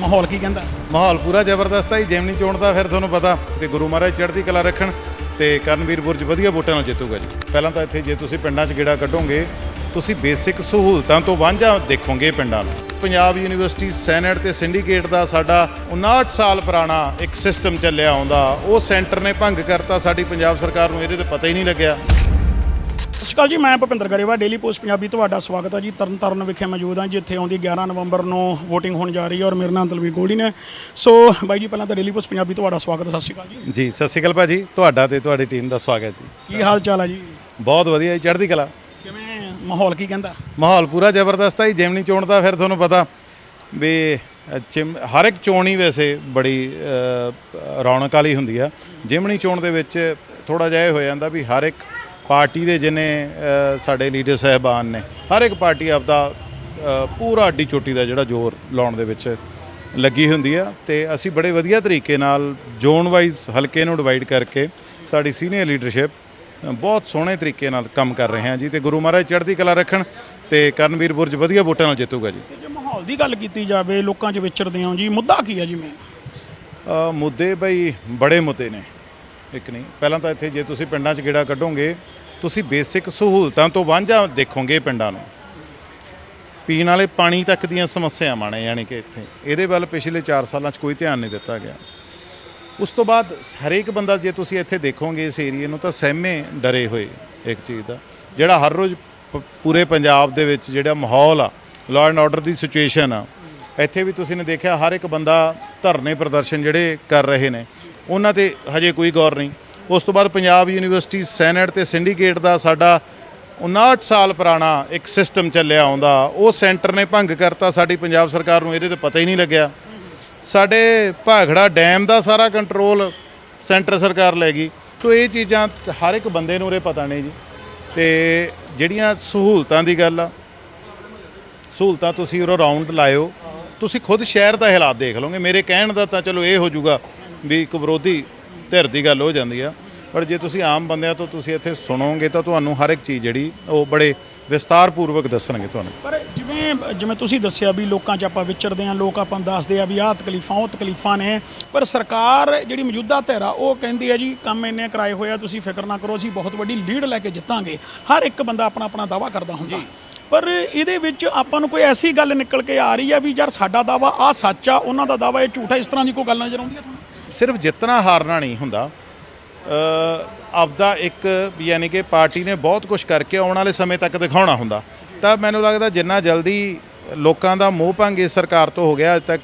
ਮਾਹੌਲ ਕੀ ਕਹਿੰਦਾ? ਮਾਹੌਲ ਪੂਰਾ ਜ਼ਬਰਦਸਤ ਹੈ ਜਿਮਨੀ ਚੋਣ ਦਾ ਫਿਰ ਤੁਹਾਨੂੰ ਪਤਾ ਕਿ ਗੁਰੂ ਮਹਾਰਾਜ ਚੜ੍ਹਦੀ ਕਲਾ ਰੱਖਣ ਤੇ ਕਰਨਵੀਰ ਬੁਰਜ ਵਧੀਆ ਵੋਟਾਂ ਨਾਲ ਜਿੱਤੂਗਾ ਜੀ। ਪਹਿਲਾਂ ਤਾਂ ਇੱਥੇ ਜੇ ਤੁਸੀਂ ਪਿੰਡਾਂ 'ਚ ਗੇੜਾ ਕੱਢੋਗੇ, ਤੁਸੀਂ ਬੇਸਿਕ ਸਹੂਲਤਾਂ ਤੋਂ ਵਾਂਝਾ ਦੇਖੋਗੇ ਪਿੰਡਾਂ ਨੂੰ। ਪੰਜਾਬ ਯੂਨੀਵਰਸਿਟੀ, ਸੈਨੇਟ ਤੇ ਸਿੰਡੀਕੇਟ ਦਾ ਸਾਡਾ 59 ਸਾਲ ਪੁਰਾਣਾ ਇੱਕ ਸਿਸਟਮ ਚੱਲਿਆ ਆਉਂਦਾ। ਉਹ ਸੈਂਟਰ ਨੇ ਭੰਗ ਕਰਤਾ, ਸਾਡੀ ਪੰਜਾਬ ਸਰਕਾਰ ਨੂੰ ਇਹਦੇ ਤੇ ਪਤਾ ਹੀ ਨਹੀਂ ਲੱਗਿਆ। ਸਤਿ ਜੀ ਮੈਂ ਭੁਪਿੰਦਰ ਗਰੇਵਾ ਡੇਲੀ ਪੋਸਟ ਪੰਜਾਬੀ ਤੁਹਾਡਾ ਸਵਾਗਤ ਹੈ ਜੀ। ਤਰਨਤਾਰਨ ਵਿਖੇ ਮੌਜੂਦ ਹਾਂ ਜਿੱਥੇ ਆਉਂਦੀ 11 ਨਵੰਬਰ ਨੂੰ VOTING ਹੋਣ ਜਾ ਰਹੀ ਹੈ ਔਰ ਮੇਰੇ ਨਾਲ ਦਲਵੀਰ ਗੋਲਡੀ ਨੇ। ਸੋ ਬਾਈ ਜੀ ਪਹਿਲਾਂ ਤਾਂ ਡੇਲੀ ਪੋਸਟ ਪੰਜਾਬੀ ਤੁਹਾਡਾ ਸਵਾਗਤ ਹੈ। ਸਤਿ ਸ਼੍ਰੀ ਅਕਾਲ ਜੀ। ਜੀ ਸਤਿ ਸ਼੍ਰੀ ਅਕਾਲ ਭਾਜੀ ਤੁਹਾਡਾ ਤੇ ਤੁਹਾਡੀ ਟੀਮ ਦਾ ਸਵਾਗਤ ਜੀ। ਕੀ ਹਾਲ ਚਾਲ ਹੈ ਜੀ? ਬਹੁਤ ਵਧੀਆ ਜੀ ਚੜ੍ਹਦੀ ਕਲਾ। ਕਿਵੇਂ ਮਾਹੌਲ ਕੀ ਕਹਿੰਦਾ? ਮਾਹੌਲ ਪੂਰਾ ਜ਼ਬਰਦਸਤ ਹੈ ਜੀ ਜਿਮਨੀ ਚੋਣ ਦਾ ਫਿਰ ਤੁਹਾਨੂੰ ਪਤਾ ਵੀ ਹਰ ਇੱਕ ਚੋਣ ਹੀ ਵੈਸੇ ਬੜੀ ਰੌਣਕ ਵਾਲੀ ਹੁੰਦੀ ਆ। ਜਿਮਨੀ ਚੋਣ ਦੇ ਵਿੱਚ ਥੋੜਾ ਜਿਹਾ ਇਹ ਹੋ ਜਾਂਦਾ ਵੀ ਹਰ ਇੱਕ ਪਾਰਟੀ ਦੇ ਜਿਨੇ ਸਾਡੇ ਲੀਡਰ ਸਾਹਿਬਾਨ ਨੇ ਹਰ ਇੱਕ ਪਾਰਟੀ ਆਪਦਾ ਪੂਰਾ ਅੱਡੀ ਚੋਟੀ ਦਾ ਜਿਹੜਾ ਜ਼ੋਰ ਲਾਉਣ ਦੇ ਵਿੱਚ ਲੱਗੀ ਹੁੰਦੀ ਆ ਤੇ ਅਸੀਂ ਬੜੇ ਵਧੀਆ ਤਰੀਕੇ ਨਾਲ ਜ਼ੋਨ ਵਾਈਜ਼ ਹਲਕੇ ਨੂੰ ਡਿਵਾਈਡ ਕਰਕੇ ਸਾਡੀ ਸੀਨੀਅਰ ਲੀਡਰਸ਼ਿਪ ਬਹੁਤ ਸੋਹਣੇ ਤਰੀਕੇ ਨਾਲ ਕੰਮ ਕਰ ਰਹੇ ਹਾਂ ਜੀ ਤੇ ਗੁਰੂ ਮਹਾਰਾਜ ਚੜ੍ਹਦੀ ਕਲਾ ਰੱਖਣ ਤੇ ਕਰਨਵੀਰ ਬੁਰਜ ਵਧੀਆ ਵੋਟਾਂ ਨਾਲ ਜਿੱਤੂਗਾ ਜੀ। ਜੇ ਮਾਹੌਲ ਦੀ ਗੱਲ ਕੀਤੀ ਜਾਵੇ ਲੋਕਾਂ 'ਚ ਵਿਚਰਦੇ ਹੋ ਜੀ ਮੁੱਦਾ ਕੀ ਹੈ ਜੀ ਮੈਂ ਮੁੱਦੇ ਬਈ ਬੜੇ ਮੁੱਦੇ ਨੇ ਇੱਕ ਨਹੀਂ ਪਹਿਲਾਂ ਤਾਂ ਇੱਥੇ ਜੇ ਤੁਸੀਂ ਪਿੰਡਾਂ 'ਚ ਗੇੜਾ ਕੱਢੋਗੇ ਤੁਸੀਂ ਬੇਸਿਕ ਸਹੂਲਤਾਂ ਤੋਂ ਵਾਂਝਾ ਦੇਖੋਗੇ ਪਿੰਡਾਂ ਨੂੰ। ਪੀਣ ਵਾਲੇ ਪਾਣੀ ਤੱਕ ਦੀਆਂ ਸਮੱਸਿਆਵਾਂ ਨੇ, ਯਾਨੀ ਕਿ ਇੱਥੇ। ਇਹਦੇ ਵੱਲ ਪਿਛਲੇ 4 ਸਾਲਾਂ 'ਚ ਕੋਈ ਧਿਆਨ ਨਹੀਂ ਦਿੱਤਾ ਗਿਆ। ਉਸ ਤੋਂ ਬਾਅਦ ਹਰੇਕ ਬੰਦਾ ਜੇ ਤੁਸੀਂ ਇੱਥੇ ਦੇਖੋਗੇ ਇਸ ਏਰੀਏ ਨੂੰ ਤਾਂ ਸਹਿਮੇ ਡਰੇ ਹੋਏ ਇੱਕ ਚੀਜ਼ ਦਾ, ਜਿਹੜਾ ਹਰ ਰੋਜ਼ ਪ- ਪੂਰੇ ਪੰਜਾਬ ਦੇ ਵਿੱਚ ਜਿਹੜਾ ਮਾਹੌਲ ਆ ਲਾਅ ਐਂਡ ਆਰਡਰ ਦੀ ਸਿਚੁਏਸ਼ਨ ਆ, ਇੱਥੇ ਵੀ ਤੁਸੀਂ ਨੇ ਦੇਖਿਆ ਹਰ ਇੱਕ ਬੰਦਾ ਧਰਨੇ ਪ੍ਰਦਰਸ਼ਨ ਜਿਹੜੇ ਕਰ ਰਹੇ ਨੇ। ਉਹਨਾਂ ਤੇ ਹਜੇ ਕੋਈ ਗੌਰ ਨਹੀਂ। ਉਸ ਤੋਂ ਬਾਅਦ ਪੰਜਾਬ ਯੂਨੀਵਰਸਿਟੀ ਸੈਨੇਟ ਤੇ ਸਿੰਡੀਕੇਟ ਦਾ ਸਾਡਾ 59 ਸਾਲ ਪੁਰਾਣਾ ਇੱਕ ਸਿਸਟਮ ਚੱਲਿਆ ਆਉਂਦਾ। ਉਹ ਸੈਂਟਰ ਨੇ ਭੰਗ ਕਰਤਾ, ਸਾਡੀ ਪੰਜਾਬ ਸਰਕਾਰ ਨੂੰ ਇਹਦੇ ਤੇ ਪਤਾ ਹੀ ਨਹੀਂ ਲੱਗਿਆ। ਸਾਡੇ ਭਾਖੜਾ ਡੈਮ ਦਾ ਸਾਰਾ ਕੰਟਰੋਲ ਸੈਂਟਰ ਸਰਕਾਰ ਲੈ ਗਈ। ਸੋ ਇਹ ਚੀਜ਼ਾਂ ਹਰ ਇੱਕ ਬੰਦੇ ਨੂੰ ਉਰੇ ਪਤਾ ਨਹੀਂ ਜੀ। ਤੇ ਜਿਹੜੀਆਂ ਸਹੂਲਤਾਂ ਦੀ ਗੱਲ ਆ, ਸਹੂਲਤਾਂ ਤੁਸੀਂ ਉਰੋਂ ਰਾਉਂਡ ਲਾਇਓ। ਤੁਸੀਂ ਖੁਦ ਸ਼ਹਿਰ ਦਾ ਹਾਲਾਤ ਦੇਖ ਲਓਗੇ। ਮੇਰੇ ਕਹਿਣ ਦਾ ਤਾਂ ਚਲੋ ਇਹ ਹੋ ਜਾਊਗਾ ਵੀ ਇੱਕ ਵਿਰੋਧੀ ਧਿਰ ਦੀ ਗੱਲ ਹੋ ਜਾਂਦੀ ਆ। ਪਰ ਜੇ ਤੁਸੀਂ ਆਮ ਬੰਦਿਆਂ ਤੋਂ ਤੁਸੀਂ ਇੱਥੇ ਸੁਣੋਗੇ ਤਾਂ ਤੁਹਾਨੂੰ ਹਰ ਇੱਕ ਚੀਜ਼ ਜਿਹੜੀ ਉਹ ਬੜੇ ਵਿਸਤਾਰਪੂਰਵਕ ਦੱਸਣਗੇ ਤੁਹਾਨੂੰ। ਪਰ ਜਿਵੇਂ ਜਿਵੇਂ ਤੁਸੀਂ ਦੱਸਿਆ ਵੀ ਲੋਕਾਂ 'ਚ ਆਪਾਂ ਵਿਚਰਦੇ ਆ ਲੋਕ ਆਪਾਂ ਦੱਸਦੇ ਆ ਵੀ ਆਹ ਤਕਲੀਫਾਂ ਉਹ ਤਕਲੀਫਾਂ ਨੇ। ਪਰ ਸਰਕਾਰ ਜਿਹੜੀ ਮੌਜੂਦਾ ਧਿਰ ਆ ਉਹ ਕਹਿੰਦੀ ਹੈ ਜੀ ਕੰਮ ਇੰਨੇ ਕਰਾਏ ਹੋਏ ਆ ਤੁਸੀਂ ਫਿਕਰ ਨਾ ਕਰੋ ਅਸੀਂ ਬਹੁਤ ਵੱਡੀ ਲੀਡ ਲੈ ਕੇ ਜਿੱਤਾਂਗੇ। ਹਰ ਇੱਕ ਬੰਦਾ ਆਪਣਾ ਆਪਣਾ ਦਾਵਾ ਕਰਦਾ ਹੁੰਦਾ। ਪਰ ਇਹਦੇ ਵਿੱਚ ਆਪਾਂ ਨੂੰ ਕੋਈ ਐਸੀ ਗੱਲ ਨਿਕਲ ਕੇ ਆ ਰਹੀ ਆ ਵੀ ਯਾਰ ਸਾਡਾ ਦਾਵਾ ਆ ਸੱਚ ਆ ਉਹਨਾਂ ਦਾ ਦਾਵਾ ਇਹ ਝੂਠ ਇਸ ਤਰ੍ਹਾਂ ਦੀ ਕੋਈ ਗੱਲ ਨਜ਼ਰ ਆਉਂਦੀ ਹੈ ਤੁਹਾਨੂੰ? ਸਿਰਫ ਜਿੱਤਣਾ ਹਾਰਨਾ ਨਹੀਂ ਹੁੰਦਾ ਆਪਦਾ ਇੱਕ ਯਾਨੀ ਕਿ ਪਾਰਟੀ ਨੇ ਬਹੁਤ ਕੁਝ ਕਰਕੇ ਆਉਣ ਵਾਲੇ ਸਮੇਂ ਤੱਕ ਦਿਖਾਉਣਾ ਹੁੰਦਾ। ਤਾਂ ਮੈਨੂੰ ਲੱਗਦਾ ਜਿੰਨਾ ਜਲਦੀ ਲੋਕਾਂ ਦਾ ਮੋਹ ਭੰਗ ਇਸ ਸਰਕਾਰ ਤੋਂ ਹੋ ਗਿਆ, ਅੱਜ ਤੱਕ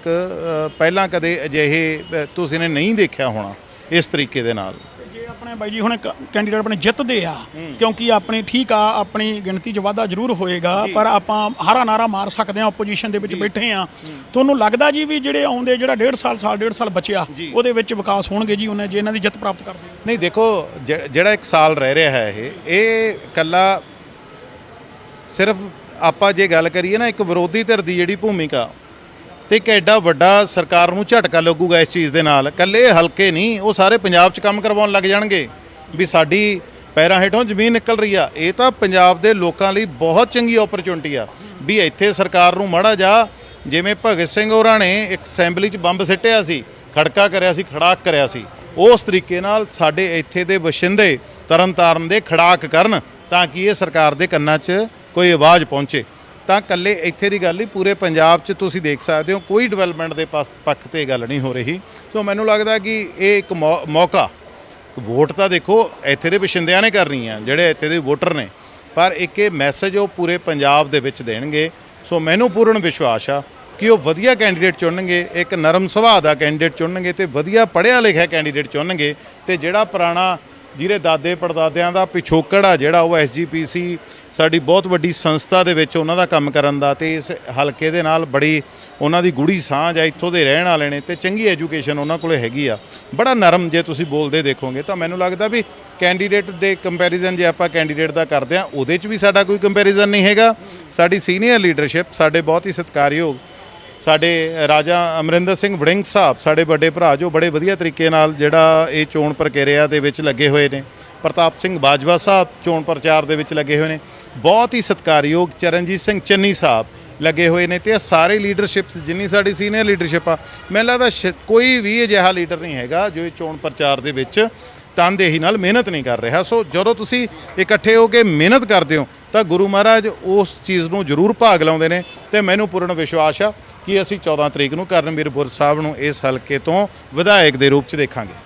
ਪਹਿਲਾਂ ਕਦੇ ਅਜਿਹੇ ਤੁਸੀਂ ਨੇ ਨਹੀਂ ਦੇਖਿਆ ਹੋਣਾ ਇਸ ਤਰੀਕੇ ਦੇ ਨਾਲ। ਆਪਣੇ ਬਾਈ ਜੀ ਹੁਣ ਕੈਂਡੀਡੇਟ ਆਪਣੇ ਜਿੱਤਦੇ ਆ ਕਿਉਂਕਿ ਆਪਣੀ ਠੀਕ ਆ ਆਪਣੀ ਗਿਣਤੀ 'ਚ ਵਾਧਾ ਜ਼ਰੂਰ ਹੋਏਗਾ ਪਰ ਆਪਾਂ ਹਾਰਾ ਨਾਰਾ ਮਾਰ ਸਕਦੇ ਆ ਆਪੋਜੀਸ਼ਨ ਦੇ ਵਿੱਚ ਬੈਠੇ ਆ। ਤੁਹਾਨੂੰ ਲੱਗਦਾ ਜੀ ਵੀ ਜਿਹੜੇ ਆਉਂਦੇ ਜਿਹੜਾ 1.5 ਸਾਲ ਸਾਲ 1.5 ਸਾਲ ਬਚਿਆ ਉਹਦੇ ਵਿੱਚ ਵਿਕਾਸ ਹੋਣਗੇ ਜੀ ਉਹਨੇ ਜੇ ਇਹਨਾਂ ਦੀ ਜਿੱਤ ਪ੍ਰਾਪਤ ਕਰਦੇ ਨਹੀਂ ਦੇਖੋ ਜਿਹੜਾ ਇੱਕ ਸਾਲ ਰਹਿ ਰਿਹਾ ਹੈ ਇਹ ਇਹ ਕੱਲਾ ਸਿਰਫ ਆਪਾਂ ਜੇ ਗੱਲ ਕਰੀਏ ਨਾ ਇੱਕ ਵਿਰੋਧੀ ਧਿਰ ਦੀ ਜਿਹੜੀ ਭੂਮਿਕਾ ਤੇ ਇੱਕ ਐਡਾ ਵੱਡਾ ਸਰਕਾਰ ਨੂੰ ਝਟਕਾ ਲੱਗੂਗਾ ਇਸ ਚੀਜ਼ ਦੇ ਨਾਲ। ਕੱਲੇ ਹਲਕੇ ਨਹੀਂ, ਉਹ ਸਾਰੇ ਪੰਜਾਬ 'ਚ ਕੰਮ ਕਰਵਾਉਣ ਲੱਗ ਜਾਣਗੇ। ਵੀ ਸਾਡੀ ਪੈਰਾਂ ਹੇਠੋਂ ਜ਼ਮੀਨ ਨਿਕਲ ਰਹੀ ਆ। ਇਹ ਤਾਂ ਪੰਜਾਬ ਦੇ ਲੋਕਾਂ ਲਈ ਬਹੁਤ ਚੰਗੀ ਓਪਰਚੁਨਿਟੀ ਆ। ਵੀ ਇੱਥੇ ਸਰਕਾਰ ਨੂੰ ਮਾੜਾ ਜਾ ਜਿਵੇਂ ਭਗਤ ਸਿੰਘ ਹੋਰਾਂ ਨੇ ਇੱਕ ਅਸੈਂਬਲੀ 'ਚ ਬੰਬ ਸਿੱਟਿਆ ਸੀ, ਖੜਕਾ ਕਰਿਆ ਸੀ, ਖੜਾਕ ਕਰਿਆ ਸੀ। ਉਸ ਤਰੀਕੇ ਨਾਲ ਸਾਡੇ ਇੱਥੇ ਦੇ ਵਸਿੰਦੇ ਤਰਨਤਾਰਨ ਦੇ ਖੜਾਕ ਕਰਨ ਤਾਂ ਕਿ ਇਹ ਸਰਕਾਰ ਦੇ ਕੰਨਾਂ 'ਚ ਕੋਈ ਆਵਾਜ਼ ਪਹੁੰਚੇ। ਤਾਂ ਕੱਲੇ ਇੱਥੇ ਦੀ ਗੱਲ ਨਹੀਂ, ਪੂਰੇ ਪੰਜਾਬ 'ਚ ਤੁਸੀਂ ਦੇਖ ਸਕਦੇ ਹੋ, ਕੋਈ ਡਿਵੈਲਪਮੈਂਟ ਦੇ ਪਾਸ- ਪੱਖ ਤੇ ਗੱਲ ਨਹੀਂ ਹੋ ਰਹੀ। ਸੋ ਮੈਨੂੰ ਲੱਗਦਾ ਕਿ ਇਹ ਇੱਕ ਮੌਕਾ ਵੋਟ ਤਾਂ ਦੇਖੋ, ਇੱਥੇ ਦੇ ਵਸਿੰਦਿਆਂ ਨੇ ਕਰਨੀ ਆ, ਜਿਹੜੇ ਇੱਥੇ ਦੇ ਵੋਟਰ ਨੇ। ਪਰ ਇੱਕ ਇਹ ਮੈਸੇਜ ਉਹ ਪੂਰੇ ਪੰਜਾਬ ਦੇ ਵਿੱਚ ਦੇਣਗੇ। ਸੋ ਮੈਨੂੰ ਪੂਰਨ ਵਿਸ਼ਵਾਸ ਆ ਕਿ ਉਹ ਵਧੀਆ ਕੈਂਡੀਡੇਟ ਚੁਣਨਗੇ, ਇੱਕ ਨਰਮ ਸੁਭਾਅ ਦਾ ਕੈਂਡੀਡੇਟ ਚੁਣਨਗੇ ਤੇ ਵਧੀਆ ਪੜ੍ਹਿਆ ਲਿਖਿਆ ਕੈਂਡੀਡੇਟ ਚੁਣਨਗੇ ਤੇ ਜਿਹੜਾ ਪੁਰਾਣਾ ਜਿਹਦੇ ਦਾਦੇ ਪੜਦਾਦਿਆਂ ਦਾ ਪਿਛੋਕੜ ਆ ਜਿਹੜਾ ਉਹ ਐਸਜੀਪੀਸੀ ਸਾਡੀ ਬਹੁਤ ਵੱਡੀ ਸੰਸਥਾ ਦੇ ਵਿੱਚ ਉਹਨਾਂ ਦਾ ਕੰਮ ਕਰਨ ਦਾ ਤੇ ਇਸ ਹਲਕੇ ਦੇ ਨਾਲ ਬੜੀ ਉਹਨਾਂ ਦੀ ਗੂੜੀ ਸਾਂਝ ਆ, ਇੱਥੋਂ ਦੇ ਰਹਿਣ ਵਾਲੇ ਨੇ ਤੇ ਚੰਗੀ ਐਜੂਕੇਸ਼ਨ ਉਹਨਾਂ ਕੋਲੇ ਹੈਗੀ ਆ। ਬੜਾ ਨਰਮ ਜੇ ਤੁਸੀਂ ਬੋਲਦੇ ਦੇਖੋਗੇ ਤਾਂ ਮੈਨੂੰ ਲੱਗਦਾ ਵੀ ਕੈਂਡੀਡੇਟ ਦੇ ਕੰਪੈਰੀਜ਼ਨ ਜੇ ਆਪਾਂ ਕੈਂਡੀਡੇਟ ਦਾ ਕਰਦੇ ਆ, ਉਹਦੇ 'ਚ ਵੀ ਸਾਡਾ ਕੋਈ ਕੰਪੈਰੀਜ਼ਨ ਨਹੀਂ ਹੈਗਾ। ਸਾਡੀ ਸੀਨੀਅਰ ਲੀਡਰਸ਼ਿਪ ਸਾਡੇ ਬਹੁਤ ਹੀ ਸਤਿਕਾਰਯੋਗ ਸਾਡੇ ਰਾਜਾ ਅਮਰਿੰਦਰ ਸਿੰਘ ਵੜਿੰਗ ਸਾਹਿਬ, ਸਾਡੇ ਵੱਡੇ ਭਰਾ, ਜੋ ਬੜੇ ਵਧੀਆ ਤਰੀਕੇ ਨਾਲ ਜਿਹੜਾ ਇਹ ਚੋਣ ਪ੍ਰਕਿਰਿਆ ਦੇ ਵਿੱਚ ਲੱਗੇ ਹੋਏ ਨੇ। ਪ੍ਰਤਾਪ ਸਿੰਘ ਬਾਜਵਾ ਸਾਹਿਬ ਚੋਣ ਪ੍ਰਚਾਰ ਦੇ ਵਿੱਚ ਲੱਗੇ ਹੋਏ ਨੇ। ਬਹੁਤ ਹੀ ਸਤਿਕਾਰਯੋਗ ਚਰਨਜੀਤ ਸਿੰਘ ਚੰਨੀ ਸਾਹਿਬ ਲੱਗੇ ਹੋਏ ਨੇ ਤੇ ਇਹ ਸਾਰੇ ਲੀਡਰਸ਼ਿਪ, ਜਿੰਨੀ ਸਾਡੀ ਸੀਨੀਅਰ ਲੀਡਰਸ਼ਿਪ ਆ, ਮੈਨੂੰ ਲੱਗਦਾ ਸ਼- ਕੋਈ ਵੀ ਅਜਿਹਾ ਲੀਡਰ ਨਹੀਂ ਹੈਗਾ ਜੋ ਇਹ ਚੋਣ ਪ੍ਰਚਾਰ ਦੇ ਵਿੱਚ ਤਨਦੇਹੀ ਨਾਲ ਮਿਹਨਤ ਨਹੀਂ ਕਰ ਰਿਹਾ। ਸੋ ਜਦੋਂ ਤੁਸੀਂ ਇਕੱਠੇ ਹੋ ਕੇ ਮਿਹਨਤ ਕਰਦੇ ਹੋ, ਤਾਂ ਗੁਰੂ ਮਹਾਰਾਜ ਉਸ ਚੀਜ਼ ਨੂੰ ਜ਼ਰੂਰ ਭਾਗ ਲਾਉਂਦੇ ਨੇ ਤੇ ਮੈਨੂੰ ਪੂਰਨ ਵਿਸ਼ਵਾਸ ਆ। ਕਿ ਅਸੀਂ 14 ਤਰੀਕ ਨੂੰ ਕਰਨਵੀਰਪੁਰ ਸਾਹਿਬ ਨੂੰ ਇਸ ਹਲਕੇ ਤੋਂ ਵਿਧਾਇਕ ਦੇ ਰੂਪ 'ਚ ਦੇਖਾਂਗੇ।